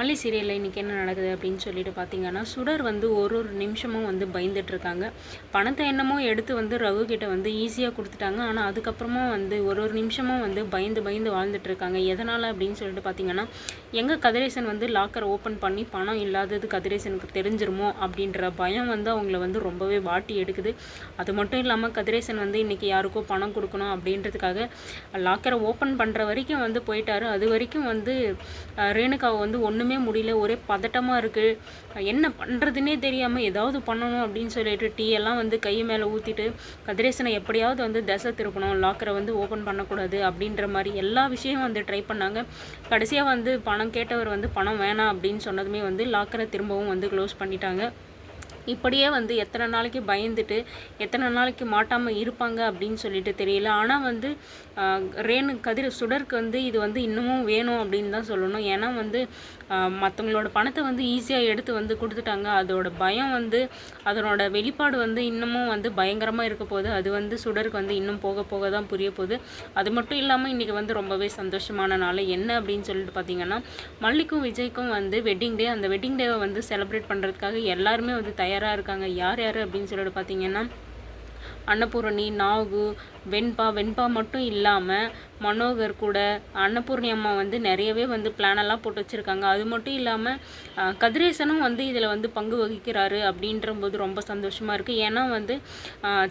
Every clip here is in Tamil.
மல்லி சீரியலில் இன்றைக்கி என்ன நடக்குது அப்படின்னு சொல்லிட்டு பார்த்தீங்கன்னா சுடர் வந்து ஒரு ஒரு நிமிஷமும் வந்து பயந்துட்டுருக்காங்க பணத்தை என்னமோ எடுத்து வந்து ரகு கிட்ட வந்து ஈஸியாக கொடுத்துட்டாங்க. ஆனால் அதுக்கப்புறமா வந்து ஒரு ஒரு நிமிஷமும் வந்து பயந்து பயந்து வாழ்ந்துட்டுருக்காங்க எதனால் அப்படின்னு சொல்லிட்டு பார்த்தீங்கன்னா எங்கே கதிரேசன் வந்து லாக்கர் ஓப்பன் பண்ணி பணம் இல்லாதது கதிரேசனுக்கு தெரிஞ்சிருமோ அப்படின்ற பயம் வந்து அவங்கள வந்து ரொம்பவே வாட்டி எடுக்குது. அது மட்டும் இல்லாமல் கதிரேசன் வந்து இன்றைக்கி யாருக்கோ பணம் கொடுக்கணும் அப்படின்றதுக்காக லாக்கரை ஓப்பன் பண்ணுற வரைக்கும் வந்து போயிட்டாரு. அது வரைக்கும் வந்து ரேணுகாவை வந்து ஒன்றுமே முடியல ஒரே பதட்டமாக இருக்குது என்ன பண்ணுறதுனே தெரியாமல் ஏதாவது பண்ணணும் அப்படின்னு சொல்லிட்டு டீ எல்லாம் வந்து கை மேலே ஊற்றிட்டு கதிரேசனை எப்படியாவது வந்து தசை திருப்பணும் லாக்கரை வந்து ஓப்பன் பண்ணக்கூடாது அப்படின்ற மாதிரி எல்லா விஷயமும் வந்து ட்ரை பண்ணாங்க. கடைசியாக வந்து பணம் கேட்டவர் வந்து பணம் வேணாம் அப்படின்னு சொன்னதுமே வந்து லாக்கரை திரும்பவும் வந்து க்ளோஸ் பண்ணிட்டாங்க. இப்படியே வந்து எத்தனை நாளைக்கு பயந்துட்டு எத்தனை நாளைக்கு மாட்டாமல் இருப்பாங்க அப்படின்னு சொல்லிட்டு தெரியல. ஆனால் வந்து ரேனு ரேணு கதிர் சுடருக்கு வந்து இது வந்து இன்னமும் வேணும் அப்படின்னு தான் சொல்லணும். ஏன்னா வந்து மற்றவங்களோட பணத்தை வந்து ஈஸியாக எடுத்து வந்து கொடுத்துட்டாங்க. அதோட பயம் வந்து அதனோட வெளிப்பாடு வந்து இன்னமும் வந்து பயங்கரமாக இருக்க போது அது வந்து சுடருக்கு வந்து இன்னும் போக போக தான் புரிய போகுது. அது மட்டும் இல்லாமல் இன்றைக்கி வந்து ரொம்பவே சந்தோஷமான நாள். என்ன அப்படின்னு சொல்லிட்டு பார்த்தீங்கன்னா மல்லிக்கும் விஜய்க்கும் வந்து வெட்டிங் டே அந்த வெட்டிங் டேவை வந்து செலிப்ரேட் பண்ணுறதுக்காக எல்லாருமே வந்து தயார் தயாராக இருக்காங்க? யார் யார் அப்படின்னு சொல்லிட்டு பார்த்தீங்கன்னா அன்னபூரணி நாகு வெண்பா வெண்பா மட்டும் இல்லாமல் மனோகர் கூட அன்னபூர்ணி அம்மா வந்து நிறையவே வந்து பிளானெல்லாம் போட்டு வச்சுருக்காங்க. அது மட்டும் இல்லாமல் கதிரேசனும் வந்து இதில் வந்து பங்கு வகிக்கிறாரு அப்படின்ற போது ரொம்ப சந்தோஷமாக இருக்குது ஏன்னா வந்து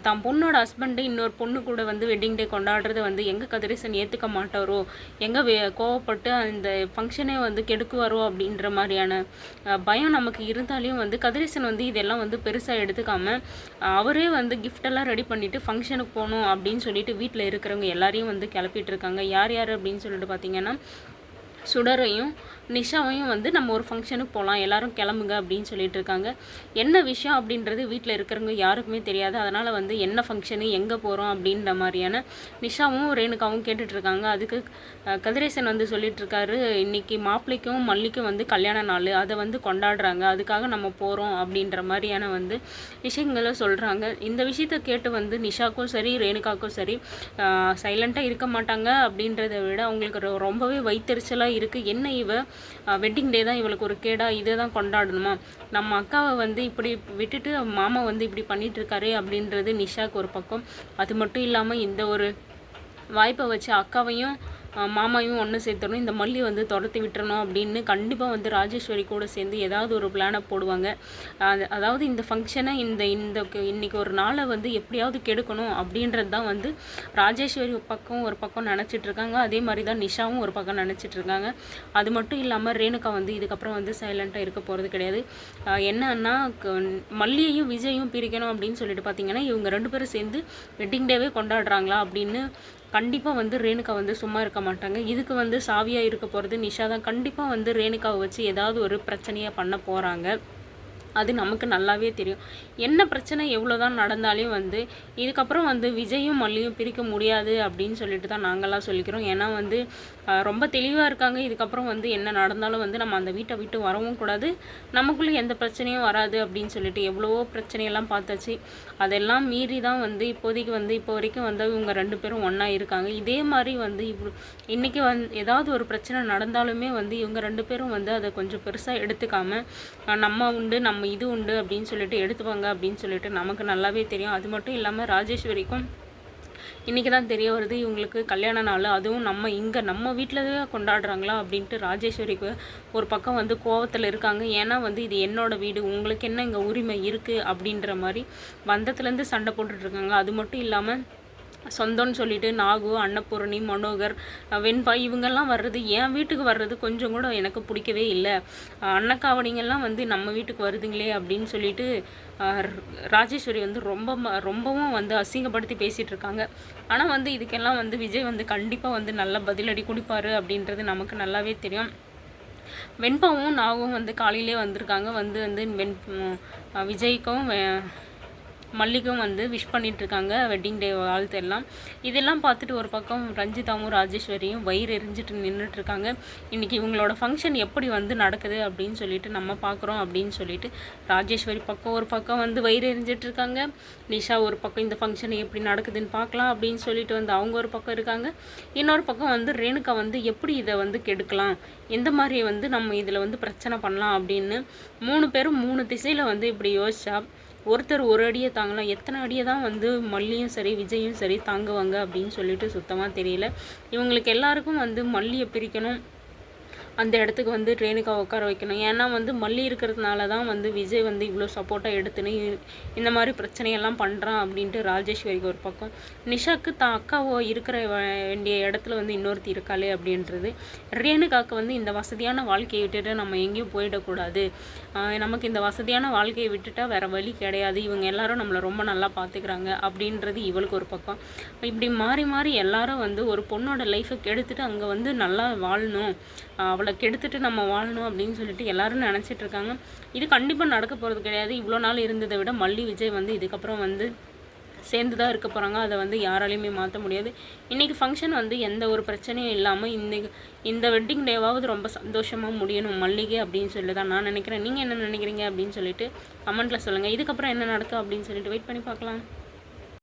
தான் பொண்ணோட ஹஸ்பண்டு இன்னொரு பொண்ணு கூட வந்து வெட்டிங் டே கொண்டாடுறத வந்து எங்கே கதிரேசன் ஏற்றுக்க மாட்டாரோ எங்கே வே கோவப்பட்டு அந்த ஃபங்க்ஷனே வந்து கெடுக்குவாரோ அப்படின்ற மாதிரியான பயம் நமக்கு இருந்தாலையும் வந்து கதிரேசன் வந்து இதெல்லாம் வந்து பெருசாக எடுத்துக்காமல் அவரே வந்து கிஃப்டெல்லாம் ரெடி பண்ணிட்டு ஃபங்க்ஷனுக்கு போகணும் அப்படின்னு சொல்லிட்டு வீட்டில் இருக்கிறவங்க எல்லாரையும் வந்து கிளப்பிட்டு இருக்காங்க. யார் யார் அப்படின்னு சொல்லிட்டு பார்த்தீங்கன்னா சுடரையும் நிஷாவையும் வந்து நம்ம ஒரு ஃபங்க்ஷனுக்கு போகலாம் எல்லாரும் கிளம்புங்க அப்படின்னு சொல்லிட்டு இருக்காங்க. என்ன விஷயம் அப்படின்றது வீட்டில் இருக்கிறவங்க யாருக்குமே தெரியாது. அதனால் வந்து என்ன ஃபங்க்ஷனு எங்கே போகிறோம் அப்படின்ற மாதிரியான நிஷாவும் ரேணுகாவும் கேட்டுட்ருக்காங்க அதுக்கு கதிரேசன் வந்து சொல்லிட்டு இன்றைக்கி மாப்பிள்ளைக்கும் மல்லிக்கும் வந்து கல்யாண நாள். அதை வந்து கொண்டாடுறாங்க. அதுக்காக நம்ம போகிறோம் அப்படின்ற மாதிரியான வந்து விஷயங்களை சொல்கிறாங்க இந்த விஷயத்த கேட்டு வந்து நிஷாக்கும் சரி ரேணுகாக்கும் சரி சைலண்ட்டாக இருக்க மாட்டாங்க அப்படின்றத விட அவங்களுக்கு ரொ- ரொம்பவே வைத்தறிச்சலாக இருக்குது என்ன இவ? வெட்டிங் டே தான் இவளுக்கு ஒரு கேடாக இதை தான் கொண்டாடணுமா? நம்ம அக்காவை வந்து இப்படி விட்டுட்டு மாமா வந்து இப்படி பண்ணிட்டு இருக்காரு அப்படின்றது நிஷாக்கு ஒரு பக்கம். அது மட்டும் இல்லாமல் இந்த ஒரு வாய்ப்பை வச்சு அக்காவையும் மாமாவையும் ஒன்று சேர்த்துடணும். இந்த மல்லி வந்து துரத்தி விட்டுறணும் அப்படின்னு கண்டிப்பாக வந்து ராஜேஸ்வரி கூட சேர்ந்து ஏதாவது ஒரு பிளானை போடுவாங்க. அதாவது இந்த ஃபங்க்ஷனை இந்த இந்த இன்றைக்கி ஒரு நாளை வந்து எப்படியாவது கெடுக்கணும் அப்படின்றது தான் வந்து ராஜேஸ்வரி ஒரு பக்கம் ஒரு பக்கம் நினச்சிட்ருக்காங்க அதே மாதிரி தான் நிஷாவும் ஒரு பக்கம் நினச்சிட்ருக்காங்க அது மட்டும் இல்லாமல் ரேணுகா வந்து இதுக்கப்புறம் வந்து சைலண்ட்டாக இருக்க போகிறது கிடையாது. என்னன்னா க- மல்லியையும் விஜயும் பிரிக்கணும் அப்படின்னு சொல்லிட்டு பார்த்தீங்கன்னா இவங்க ரெண்டு பேரும் சேர்ந்து வெட்டிங் டேவே கொண்டாடுறாங்களா அப்படின்னு கண்டிப்பாக வந்து ரேணுகா வந்து சும்மா இருக்க மாட்டாங்க. இதுக்கு வந்து சாவியாக இருக்க போகிறது நிஷா தான். கண்டிப்பாக வந்து ரேணுகாவை வச்சு ஏதாவது ஒரு பிரச்சனையாக பண்ண போகிறாங்க அது நமக்கு நல்லாவே தெரியும். என்ன பிரச்சனை எவ்வளோ தான் நடந்தாலும் வந்து இதுக்கப்புறம் வந்து விஜயும் மல்லியும் பிரிக்க முடியாது அப்படின்னு சொல்லிட்டு தான் நாங்கள்லாம் சொல்லிக்கிறோம். ஏன்னா வந்து ரொம்ப தெளிவாக இருக்காங்க. இதுக்கப்புறம் வந்து என்ன நடந்தாலும் வந்து நம்ம அந்த வீட்டை விட்டு வரவும் கூடாது. நமக்குள்ளே எந்த பிரச்சனையும் வராது அப்படின்னு சொல்லிட்டு எவ்வளவோ பிரச்சனையெல்லாம் பார்த்தாச்சு. அதெல்லாம் மீறி தான் வந்து இப்போதைக்கு வந்து இப்போ வரைக்கும் வந்து இவங்க ரெண்டு பேரும் ஒன்றா இருக்காங்க. இதே மாதிரி வந்து இவ்வளோ இன்றைக்கி வந் ஏதாவது ஒரு பிரச்சனை நடந்தாலுமே வந்து இவங்க ரெண்டு பேரும் வந்து அதை கொஞ்சம் பெருசாக எடுத்துக்காமல் நம்ம உண்டு நம்ம நம்ம இது உண்டு அப்படின்னு சொல்லிட்டு எடுத்துப்பாங்க அப்படின்னு சொல்லிட்டு நமக்கு நல்லாவே தெரியும். அது மட்டும் இல்லாமல் ராஜேஸ்வரிக்கும் இன்றைக்கி தான் தெரிய வருது இவங்களுக்கு கல்யாண நாள். அதுவும் நம்ம இங்கே நம்ம வீட்டில் கொண்டாடுறாங்களா அப்படின்ட்டு ராஜேஸ்வரிக்கு ஒரு பக்கம் வந்து கோவத்தில் இருக்காங்க. ஏன்னா வந்து இது என்னோடய வீடு உங்களுக்கு என்ன இங்கே உரிமை இருக்குது அப்படின்ற மாதிரி வந்தத்துலேருந்து சண்டை போட்டுட்ருக்காங்க அது மட்டும் இல்லாமல் சொந்தம்னு சொல்லிட்டு நாகு அன்னபூரணி மனோகர் வெண்பா இவங்கெல்லாம் வர்றது என் வீட்டுக்கு வர்றது கொஞ்சம் கூட எனக்கு பிடிக்கவே இல்லை. அஹ் அன்னக்காவடிங்கெல்லாம் வந்து நம்ம வீட்டுக்கு வருதுங்களே அப்படின்னு சொல்லிட்டு ராஜேஸ்வரி வந்து ரொம்ப ம- ரொம்பவும் வந்து அசிங்கப்படுத்தி பேசிகிட்டு இருக்காங்க. ஆனால் வந்து இதுக்கெல்லாம் வந்து விஜய் வந்து கண்டிப்பாக வந்து நல்ல பதிலடி கொடுப்பாரு அப்படின்றது நமக்கு நல்லாவே தெரியும். வெண்பாவும் நாகும் வந்து காலையிலே வந்திருக்காங்க. வந்து வந்து வெண் விஜய்க்கும் மல்லிகும் வந்து விஷ் பண்ணிகிட்ருக்காங்க வெட்டிங் டே வாழ்த்து எல்லாம் இதெல்லாம் பார்த்துட்டு ஒரு பக்கம் ரஞ்சிதாவும் ராஜேஸ்வரியும் வயிறு எரிஞ்சிட்டு நின்றுட்டுருக்காங்க இன்றைக்கி இவங்களோட ஃபங்க்ஷன் எப்படி வந்து நடக்குது அப்படின்னு சொல்லிட்டு நம்ம பார்க்குறோம் அப்படின்னு சொல்லிட்டு ராஜேஸ்வரி பக்கம் ஒரு பக்கம் வந்து வயிறு எரிஞ்சிட்ருக்காங்க நிஷா ஒரு பக்கம் இந்த ஃபங்க்ஷன் எப்படி நடக்குதுன்னு பார்க்கலாம் அப்படின்னு சொல்லிட்டு வந்து அவங்க ஒரு பக்கம் இருக்காங்க. இன்னொரு பக்கம் வந்து ரேணுகா வந்து எப்படி இதை வந்து கெடுக்கலாம்? எந்த மாதிரி வந்து நம்ம இதில் வந்து பிரச்சனை பண்ணலாம் அப்படின்னு மூணு பேரும் மூணு திசையில் வந்து இப்படி யோசிச்சா ஒருத்தர் ஒரு அடியை தாங்கலாம். எத்தனை அடியை தான் வந்து மல்லியும் சரி விஜயும் சரி தாங்குவாங்க அப்படின்னு சொல்லிட்டு சுத்தமாக தெரியல. இவங்களுக்கு எல்லாருக்கும் வந்து மல்லியை பிரிக்கணும். அந்த இடத்துக்கு வந்து ட்ரெயினுக்காக உட்கார வைக்கணும். ஏன்னா வந்து மல்லி இருக்கிறதுனால தான் வந்து விஜய் வந்து இவ்வளோ சப்போர்ட்டாக எடுத்துன்னு இந்த மாதிரி பிரச்சனையெல்லாம் பண்ணுறான் அப்படின்ட்டு ராஜேஸ்வரிக்கு ஒரு பக்கம். நிஷாக்கு தான் அக்காவோ இருக்கிற வேண்டிய இடத்துல வந்து இன்னொருத்தி இருக்காளே அப்படின்றது. ரேணுகாக்கு வந்து இந்த வசதியான வாழ்க்கையை விட்டுட்டு நம்ம எங்கேயும் போயிடக்கூடாது. நமக்கு இந்த வசதியான வாழ்க்கையை விட்டுட்டா வேறு வழி கிடையாது. இவங்க எல்லாரும் நம்மளை ரொம்ப நல்லா பார்த்துக்கிறாங்க அப்படின்றது இவளுக்கு ஒரு பக்கம். இப்படி மாறி மாறி எல்லாரும் வந்து ஒரு பொண்ணோட லைஃப்பை கெடுத்துட்டு அங்கே வந்து நல்லா வாழணும். அவளை கெடுத்துட்டு நம்ம வாழணும் அப்படின்னு சொல்லிட்டு எல்லாரும் நினச்சிட்டு இருக்காங்க. இது கண்டிப்பாக நடக்க போகிறது கிடையாது. இவ்வளோ நாள் இருந்ததை விட மல்லி விஜய் வந்து இதுக்கப்புறம் வந்து சேர்ந்து தான் இருக்க போகிறாங்க அதை வந்து யாராலையுமே மாற்ற முடியாது. இன்றைக்கி ஃபங்க்ஷன் வந்து எந்த ஒரு பிரச்சனையும் இல்லாமல் இந்த இந்த வெட்டிங் டேவாவது ரொம்ப சந்தோஷமாக முடியணும் மல்லிகை அப்படின்னு சொல்லி தான் நான் நினைக்கிறேன். நீங்கள் என்ன நினைக்கிறீங்க அப்படின்னு சொல்லிட்டு கமெண்ட்டில் சொல்லுங்கள் இதுக்கப்புறம் என்ன நடக்கும் அப்படின்னு சொல்லிட்டு வெயிட் பண்ணி பார்க்கலாம்.